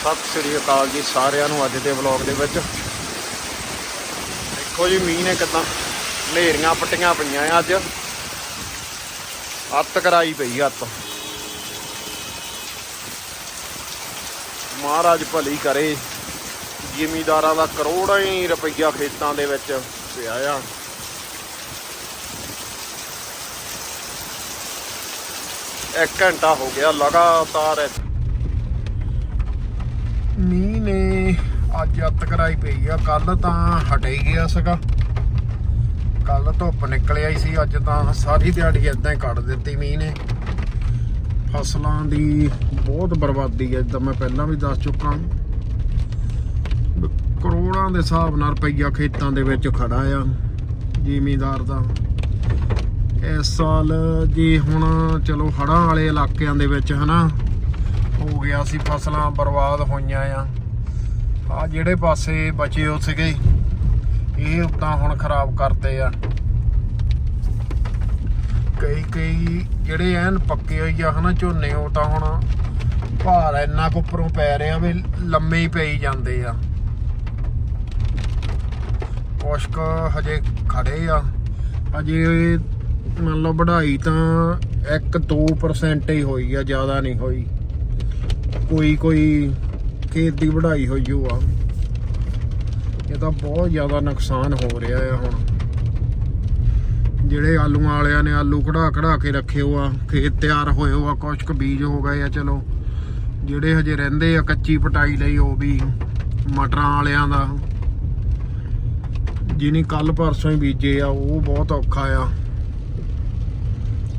ਸਤਿ ਸ੍ਰੀ ਅਕਾਲ ਜੀ ਸਾਰਿਆਂ ਨੂੰ ਅੱਜ ਦੇ ਵਲੌਗ ਦੇ ਵਿੱਚ। ਦੇਖੋ ਜੀ, ਮੀਂਹ ਨੇ ਕਿਦਾਂ ਹਨੇਰੀਆਂ ਪੱਟੀਆਂ ਪਈਆਂ ਆ ਅੱਜ। ਅੱਤ ਕਰਾਈ ਪਈ ਅੱਤ। ਮਹਾਰਾਜ ਭਲੀ ਕਰੇ, ਜ਼ਿਮੀਦਾਰਾਂ ਦਾ ਕਰੋੜਾਂ ਹੀ ਰੁਪਈਆ ਖੇਤਾਂ ਦੇ ਵਿੱਚ ਪਿਆ ਆ। ਇੱਕ ਘੰਟਾ ਹੋ ਗਿਆ ਲਗਾਤਾਰ ਮੀਂਹ ਨੇ ਅੱਜ ਅੱਤ ਕਰਾਈ ਪਈ ਆ ਕੱਲ ਤਾਂ ਹਟੇ ਹੀ ਗਿਆ ਸੀਗਾ। ਕੱਲ ਧੁੱਪ ਨਿਕਲਿਆ ਹੀ ਸੀ, ਅੱਜ ਤਾਂ ਸਾਰੀ ਦਿਹਾੜੀ ਇਦਾਂ ਹੀ ਕੱਢ ਦਿੱਤੀ ਮੀਂਹ ਨੇ। ਫਸਲਾਂ ਦੀ ਬਹੁਤ ਬਰਬਾਦੀ ਹੈ ਜਿੱਦਾਂ ਮੈਂ ਪਹਿਲਾਂ ਵੀ ਦੱਸ ਚੁੱਕਾ ਕਰੋੜਾਂ ਦੇ ਹਿਸਾਬ ਨਾਲ ਰੁਪਈਆ ਖੇਤਾਂ ਦੇ ਵਿੱਚ ਖੜਾ ਆ, ਜ਼ਿਮੀਦਾਰ ਦਾ। ਇਸ ਸਾਲ ਜੇ ਹੁਣ ਚਲੋ ਹੜ੍ਹਾਂ ਵਾਲੇ ਇਲਾਕਿਆਂ ਦੇ ਵਿੱਚ ਹਨਾ, ਹੋ ਗਿਆ ਸੀ ਫਸਲਾਂ ਬਰਬਾਦ ਹੋਈਆਂ ਆ। ਆ ਜਿਹੜੇ ਪਾਸੇ ਬਚੇ ਹੋ ਸੀਗੇ ਇਹ ਉਦਾਂ ਹੁਣ ਖਰਾਬ ਕਰਤੇ ਆ। ਕਈ ਕਈ ਜਿਹੜੇ ਐਨ ਪੱਕੇ ਹੋਈ ਆ ਹਨਾ, ਝੋਨੇ ਉਹ ਤਾਂ ਹੁਣ ਭਾਰ ਇੰਨਾ ਕੁ ਉੱਪਰੋਂ ਪੈ ਰਿਹਾ ਵੀ ਲੰਮੇ ਹੀ ਪਈ ਜਾਂਦੇ ਆ। ਕੁਸ਼ਕ ਹਜੇ ਖੜੇ ਆ। ਹਜੇ ਮੰਨ ਲਓ ਵਢਾਈ ਤਾਂ 1-2% ਹੀ ਹੋਈ ਆ, ਜ਼ਿਆਦਾ ਨਹੀਂ ਹੋਈ। ਕੋਈ ਕੋਈ ਖੇਤ ਦੀ ਵਢਾਈ ਹੋਈ ਓ ਆ। ਇਹ ਤਾਂ ਬਹੁਤ ਜ਼ਿਆਦਾ ਨੁਕਸਾਨ ਹੋ ਰਿਹਾ ਆ ਹੁਣ। ਜਿਹੜੇ ਆਲੂਆਂ ਵਾਲਿਆਂ ਨੇ ਆਲੂ ਕਢਾ ਕਢਾ ਕੇ ਰੱਖੇ ਹੋ ਆ, ਖੇਤ ਤਿਆਰ ਹੋਏ ਹੋ ਆ, ਕੁਛ ਕੁ ਬੀਜ ਹੋ ਗਏ ਆ, ਚਲੋ। ਜਿਹੜੇ ਹਜੇ ਰਹਿੰਦੇ ਆ ਕੱਚੀ ਪਟਾਈ ਲਈ ਉਹ ਵੀ, ਮਟਰਾਂ ਵਾਲਿਆਂ ਦਾ। ਜਿਹਨੇ ਕੱਲ ਪਰਸੋਂ ਹੀ ਬੀਜੇ ਆ, ਉਹ ਬਹੁਤ ਔਖਾ ਆ।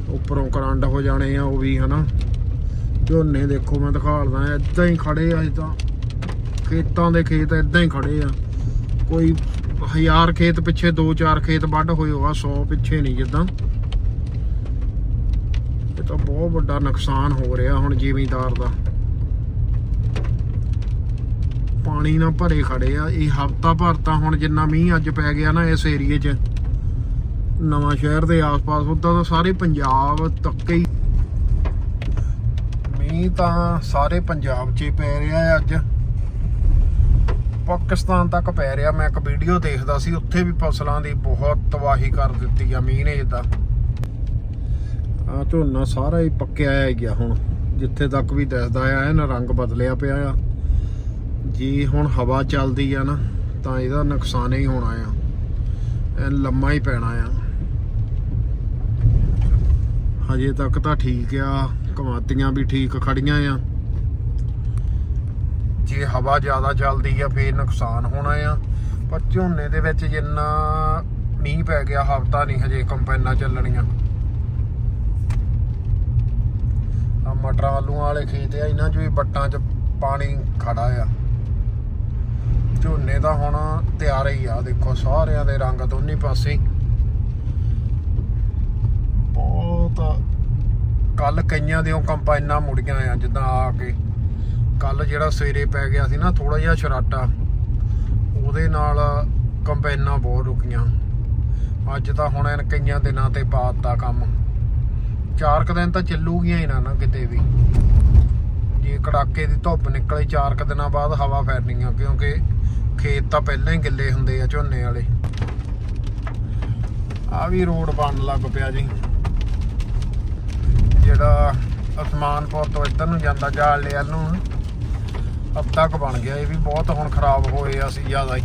ਉੱਪਰੋਂ ਕਰੰਟ ਹੋ ਜਾਣੇ ਆ, ਉਹ ਵੀ, ਹਨਾ। ਝੋਨੇ ਦੇਖੋ, ਮੈਂ ਦਿਖਾਲਦਾ ਇਦਾਂ ਹੀ ਖੜੇ ਆ ਤਾਂ। ਖੇਤਾਂ ਦੇ ਖੇਤ ਇਦਾਂ ਹੀ ਖੜੇ ਆ। ਕੋਈ ਹਜ਼ਾਰ ਖੇਤ ਪਿੱਛੇ, ਦੋ ਚਾਰ ਖੇਤ ਵੱਢ ਹੋਏ ਹੋਆ 100 ਪਿੱਛੇ ਨਹੀਂ ਜਿੱਦਾਂ। ਇਹ ਤਾਂ ਬਹੁਤ ਵੱਡਾ ਨੁਕਸਾਨ ਹੋ ਰਿਹਾ ਹੁਣ ਜ਼ਿਮੀਂਦਾਰ ਦਾ। ਪਾਣੀ ਨਾਲ ਭਰੇ ਖੜੇ ਆ। ਇਹ ਹਫਤਾ ਭਰ ਤਾਂ ਹੁਣ ਜਿੰਨਾ ਮੀਂਹ ਅੱਜ ਪੈ ਗਿਆ ਨਾ ਇਸ ਏਰੀਏ 'ਚ। ਨਵਾਂ ਸ਼ਹਿਰ ਦੇ ਆਸ-ਪਾਸ, ਉਦਾਂ ਤਾਂ ਸਾਰੇ ਪੰਜਾਬ ਤੱਕ ਹੀ ਮੀਂਹ ਤਾਂ ਸਾਰੇ ਪੰਜਾਬ 'ਚ ਪੈ ਰਿਹਾ ਹੈ ਅੱਜ। ਪਾਕਿਸਤਾਨ ਤੱਕ ਪੈ ਰਿਹਾ। ਮੈਂ ਇੱਕ ਵੀਡੀਓ ਦੇਖਦਾ ਸੀ, ਉੱਥੇ ਵੀ ਫਸਲਾਂ ਦੀ ਬਹੁਤ ਤਬਾਹੀ ਕਰ ਦਿੱਤੀ ਆ ਮੀਂਹ ਨੇ ਜਿੱਦਾਂ। ਆ ਝੋਨਾ ਸਾਰਾ ਹੀ ਪੱਕਿਆ ਹੈ ਗਿਆ ਹੁਣ। ਜਿੱਥੇ ਤੱਕ ਵੀ ਦਿਸਦਾ ਆ ਇਹ ਨਾ ਰੰਗ ਬਦਲਿਆ ਪਿਆ ਆ। ਜੀ ਹੁਣ ਹਵਾ ਚੱਲਦੀ ਆ ਨਾ, ਤਾਂ ਇਹਦਾ ਨੁਕਸਾਨ ਹੀ ਹੋਣਾ ਆ। ਇਹ ਲੰਮਾ ਹੀ ਪੈਣਾ ਆ। ਹਜੇ ਤੱਕ ਤਾਂ ਠੀਕ ਆ ਕਮਾਤੀਆਂ ਵੀ ਠੀਕ ਖੜੀਆਂ ਆ। ਜੇ ਹਵਾ ਜ਼ਿਆਦਾ ਚੱਲਦੀ ਆ, ਫੇਰ ਨੁਕਸਾਨ ਹੋਣਾ ਆ। ਪਰ ਝੋਨੇ ਦੇ ਵਿੱਚ ਜਿੰਨਾ ਮੀਂਹ ਪੈ ਗਿਆ, ਹਫਤਾ ਨਹੀਂ ਹਜੇ ਕੰਪਾਈਨਾਂ ਚੱਲਣੀਆਂ। ਆ ਮਟਰਾਂ ਆਲੂਆਂ ਵਾਲੇ ਖੇਤ ਆ, ਇਹਨਾਂ 'ਚ ਵੀ ਬੱਟਾਂ 'ਚ ਪਾਣੀ ਖੜਾ ਆ। ਝੋਨੇ ਦਾ ਹੁਣ ਤਿਆਰ ਹੀ ਆ, ਦੇਖੋ ਸਾਰਿਆਂ ਦੇ ਰੰਗ ਦੋਨੇ ਪਾਸੇ। ਬਹੁਤ ਕੱਲ ਕਈਆਂ ਦਿਓ ਉਹ ਕੰਪਾਈਨਾਂ ਮੁੜੀਆਂ ਆ, ਜਿੱਦਾਂ ਆ ਕੇ ਕੱਲ ਜਿਹੜਾ ਸਵੇਰੇ ਪੈ ਗਿਆ ਸੀ ਨਾ ਥੋੜਾ ਜਿਹਾ ਸ਼ਰਾਟਾ, ਉਹਦੇ ਨਾਲ ਕੰਪਾਈਨਾਂ ਬਹੁਤ ਰੁਕੀਆਂ ਅੱਜ ਤਾਂ ਹੁਣ ਇਹਨਾਂ ਕਈਆਂ ਦਿਨਾਂ ਤੇ ਪਾਤਾ ਕੰਮ। ਚਾਰ ਕੁ ਦਿਨ ਤਾਂ ਚੱਲੂਗੀਆਂ ਹੀ ਨਾ ਨਾ ਕਿਤੇ ਵੀ। ਜੇ ਕੜਾਕੇ ਦੀ ਧੁੱਪ ਨਿਕਲੇ ਚਾਰ ਕੁ ਦਿਨਾਂ ਬਾਅਦ ਹਵਾ ਫੈਰਨੀ ਆ ਕਿਉਂਕਿ ਖੇਤ ਤਾਂ ਪਹਿਲਾਂ ਹੀ ਗਿੱਲੇ ਹੁੰਦੇ ਆ ਝੋਨੇ ਵਾਲੇ। ਆ ਵੀ ਰੋਡ ਬਣਨ ਲੱਗ ਪਿਆ ਜੀ। ਜਿਹੜਾ ਅਸਮਾਨਪੁਰ ਤੋਂ ਇੱਧਰ ਨੂੰ ਜਾਂਦਾ ਜਾਲ ਵੱਲ ਨੂੰ। ਹੱਦ ਤੱਕ ਬਣ ਗਿਆ, ਇਹ ਵੀ ਬਹੁਤ ਹੁਣ ਖਰਾਬ ਹੋਏ ਆ ਸੀ ਜ਼ਿਆਦਾ ਹੀ।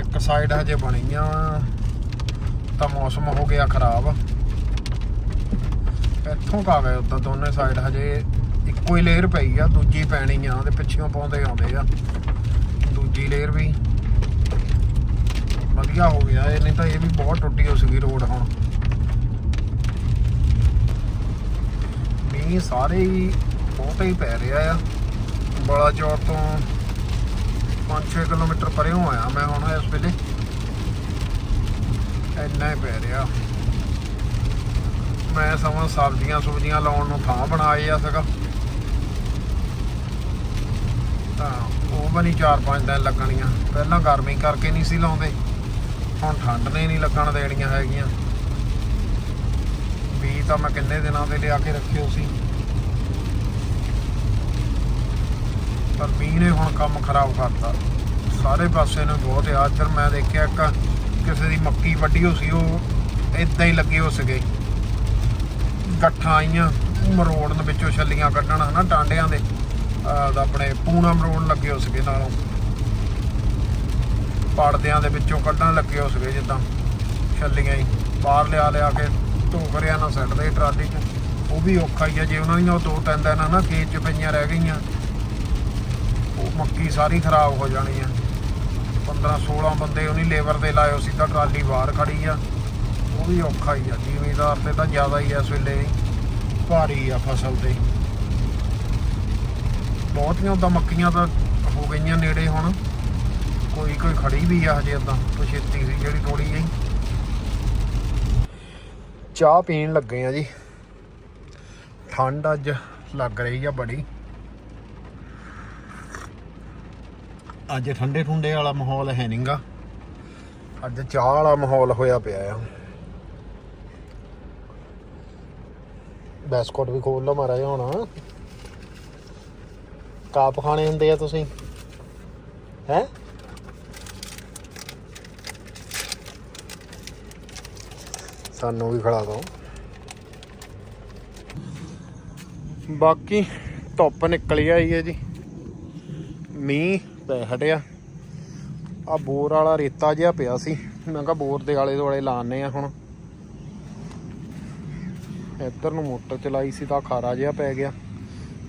ਇੱਕ ਸਾਈਡ ਹਜੇ ਬਣੀਆਂ ਤਾਂ ਮੌਸਮ ਹੋ ਗਿਆ ਖਰਾਬ। ਇੱਥੋਂ ਕਾ ਗਏ ਉਦਾਂ ਦੋਨੇ ਸਾਈਡ ਹਜੇ, ਇੱਕੋ ਹੀ ਲੇਅਰ ਪਈ ਆ, ਦੂਜੀ ਪੈਣੀ ਆ ਉਹਦੇ ਪਿੱਛੋਂ ਪਾਉਂਦੇ ਆਉਂਦੇ ਆ। ਦੂਜੀ ਲੇਅਰ ਵੀ ਵਧੀਆ ਹੋ ਗਿਆ ਇਹ, ਨਹੀਂ ਤਾਂ ਇਹ ਵੀ ਬਹੁਤ ਟੁੱਟੀ ਹੋ ਸੀਗੀ ਰੋਡ ਹੁਣ। ਮੀਂਹ ਸਾਰੇ ਹੀ ਬਹੁਤ ਹੀ ਪੈ ਰਿਹਾ ਆ। ਬੜਾ ਤੋਂ 5-6 ਕਿਲੋਮੀਟਰ ਪਰੇੋਂ ਆਇਆ ਮੈਂ ਹੁਣ ਇਸ ਵੇਲੇ। ਇੰਨਾ ਹੀ ਪੈ ਰਿਹਾ। ਮੈਂ ਸਮਾਂ ਸਬਜ਼ੀਆਂ ਸੁਬਜ਼ੀਆਂ ਲਾਉਣ ਨੂੰ ਥਾਂ ਬਣਾਏ ਆ ਸਗਾ। ਤਾਂ ਉਹ ਬਣੀ 4-5 ਦਿਨ ਲੱਗਣੀਆਂ। ਪਹਿਲਾਂ ਗਰਮੀ ਕਰਕੇ ਨਹੀਂ ਸੀ ਲਾਉਂਦੇ। ਹੁਣ ਠੰਡ ਨੇ ਨਹੀਂ ਲੱਗਣ ਦੇਣੀਆਂ ਹੈਗੀਆਂ। ਵੀ ਤਾਂ ਮੈਂ ਕਿੰਨੇ ਦਿਨਾਂ ਦੇ ਲਿਆ ਕੇ ਰੱਖਿਓ ਸੀ। ਪਰ ਮੀਂਹ ਨੇ ਹੁਣ ਕੰਮ ਖਰਾਬ ਕਰਤਾ। ਸਾਰੇ ਪਾਸੇ ਨੂੰ ਬਹੁਤ ਆ ਚਰ ਮੈਂ ਦੇਖਿਆ ਇੱਕ ਕਿਸੇ ਦੀ ਮੱਕੀ ਵੱਢੀ ਹੋ ਸੀ, ਉਹ ਇਦਾਂ ਹੀ ਲੱਗੇ ਹੋ ਸਕੇ ਗੱਠਾਂ ਆਈਆਂ, ਮਰੋੜਨ ਵਿੱਚੋਂ ਛੱਲੀਆਂ ਕੱਢਣ ਹਨਾ ਟਾਂਡਿਆਂ ਦੇ। ਆਪਣੇ ਪੂਣਾ ਮਰੋੜਨ ਲੱਗੇ ਹੋ ਸਕੇ ਨਾਲੋਂ। ਪੜਦਿਆਂ ਦੇ ਵਿੱਚੋਂ ਕੱਢਣ ਲੱਗੇ ਹੋ ਸਕੇ ਜਿੱਦਾਂ ਛੱਲੀਆਂ ਹੀ। ਬਾਹਰ ਲਿਆ ਲਿਆ ਕੇ ਟੋਕਰਿਆਂ ਨਾਲ ਸੱਟਦੇ ਟਰਾਲੀ 'ਚ। ਉਹ ਵੀ ਔਖਾ ਹੀ ਆ, ਜੇ ਉਹਨਾਂ ਦੀਆਂ ਦੋ ਤਿੰਨ ਦਿਨ ਨਾ ਖੇਤ 'ਚ ਪਈਆਂ ਰਹਿ ਗਈਆਂ, ਉਹ ਮੱਕੀ ਸਾਰੀ ਖਰਾਬ ਹੋ ਜਾਣੀ ਆ। 15 16 ਬੰਦੇ ਉਹਨੀ ਲੇਬਰ ਤੇ ਲਾਇਓ ਸੀ ਤਾਂ ਟਰਾਲੀ ਬਾਹਰ ਖੜੀ ਆ। ਉਹ ਵੀ ਔਖਾ ਹੀ ਆ, ਜ਼ਿਮੀਦਾਰ ਤੇ ਤਾਂ ਜ਼ਿਆਦਾ ਹੀ ਆ ਇਸ ਵੇਲੇ। ਭਾਰੀ ਆ ਫਸਲ ਤੇ। ਬਹੁਤੀਆਂ ਤਾਂ ਮੱਕੀਆਂ ਤਾਂ ਹੋ ਗਈਆਂ ਨੇੜੇ ਹੁਣ। ਕੋਈ ਖੜੀ ਵੀ ਆ ਹਜੇ ਉਦਾਂ ਪਛੇਤੀ ਸੀ ਜਿਹੜੀ ਥੋੜੀ ਜਿਹੀ ਚਾਹ ਪੀਣ ਲੱਗੇ ਆ ਜੀ। ਠੰਡ ਅੱਜ ਲੱਗ ਰਹੀ ਆ ਬੜੀ। ਅੱਜ ਠੰਡੇ ਠੁੰਡੇ ਵਾਲਾ ਮਾਹੌਲ ਹੈ ਨਹੀਂਗਾ ਅੱਜ ਚਾਹ ਵਾਲਾ ਮਾਹੌਲ ਹੋਇਆ ਪਿਆ ਆ। ਬਿਸਕੁਟ ਵੀ ਖੋਲ ਲਓ ਮਹਾਰਾਜ ਹੁਣ। ਕਾਪ ਖਾਣੇ ਹੁੰਦੇ ਆ ਤੁਸੀਂ। ਹੈ? ਸਾਨੂੰ ਵੀ ਖਿਲਾ ਦਿਓ ਬਾਕੀ ਧੁੱਪ ਨਿਕਲੀ ਆਈ ਹੈ ਜੀ। ਮੀਂਹ ਪੈ ਹਟਿਆ। ਆ ਬੋਰ ਵਾਲਾ ਰੇਤਾ ਜਿਹਾ ਪਿਆ ਸੀ। ਮੈਂ ਕਿਹਾ ਬੋਰ ਦੇ ਆਲੇ ਦੁਆਲੇ ਲਾਣੇ ਆ ਹੁਣ। ਇੱਧਰ ਨੂੰ ਮੋਟਰ ਚਲਾਈ ਸੀ ਤਾਂ ਖਾਰਾ ਜਿਹਾ ਪੈ ਗਿਆ।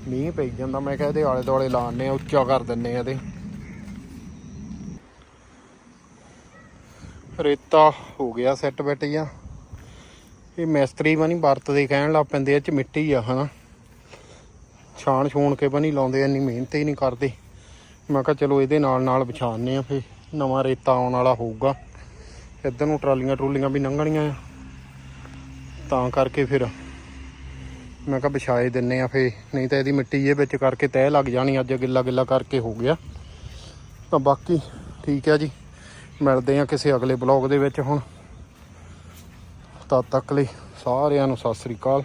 ਮੀਂਹ ਪਈ ਜਾਂਦਾ। ਮੈਂ ਕਿਹਾ ਇਹਦੇ ਆਲੇ ਦੁਆਲੇ ਲਾਣੇ ਆ ਉੱਚਾ ਕਰ ਦਿੰਨੇ ਆ ਇਹਦੇ। ਰੇਤਾ ਹੋ ਗਿਆ ਸੈੱਟ ਬੈਟ ਜਾਂ ਇਹ ਮਿਸਤਰੀ ਬਣੀ ਵਰਤਦੇ ਕਹਿਣ ਲੱਗ ਪੈਂਦੇ ਇਹ ਚ ਮਿੱਟੀ ਆ, ਹਨਾ। ਛਾਣ ਛੂਣ ਕੇ ਬਣੀ ਲਾਉਂਦੇ ਇੰਨੀ ਮਿਹਨਤ ਹੀ ਨਹੀਂ ਕਰਦੇ। ਮੈਂ ਕਿਹਾ ਚਲੋ ਇਹਦੇ ਨਾਲ ਨਾਲ ਵਿਛਾਣੇ ਆ ਫੇ ਨਵਾਂ ਰੇਤਾ ਆਉਣ ਵਾਲਾ ਹੋਊਗਾ। ਇੱਧਰ ਨੂੰ ਟਰਾਲੀਆਂ ਟਰੂਲੀਆਂ ਵੀ ਲੰਘਣੀਆਂ ਆ। ਤਾਂ ਕਰਕੇ ਫਿਰ ਮੈਂ ਕਿਹਾ ਵਿਛਾਏ ਦਿੰਨੇ ਆ ਫੇ ਨਹੀਂ ਤਾਂ ਇਹਦੀ ਮਿੱਟੀ ਇਹ ਵਿੱਚ ਕਰਕੇ ਤਹਿ ਲੱਗ ਜਾਣੀ, ਅੱਜ ਗਿੱਲਾ ਗਿੱਲਾ ਕਰਕੇ ਹੋ ਗਿਆ। ਤਾਂ ਬਾਕੀ ਠੀਕ ਹੈ ਜੀ। ਮਿਲਦੇ ਆ ਕਿਸੇ ਅਗਲੇ ਬਲੌਗ ਦੇ ਵਿੱਚ ਹੁਣ। ਤਦ ਤੱਕ ਲਈ ਸਾਰਿਆਂ ਨੂੰ ਸਤਿ ਸ੍ਰੀ ਅਕਾਲ।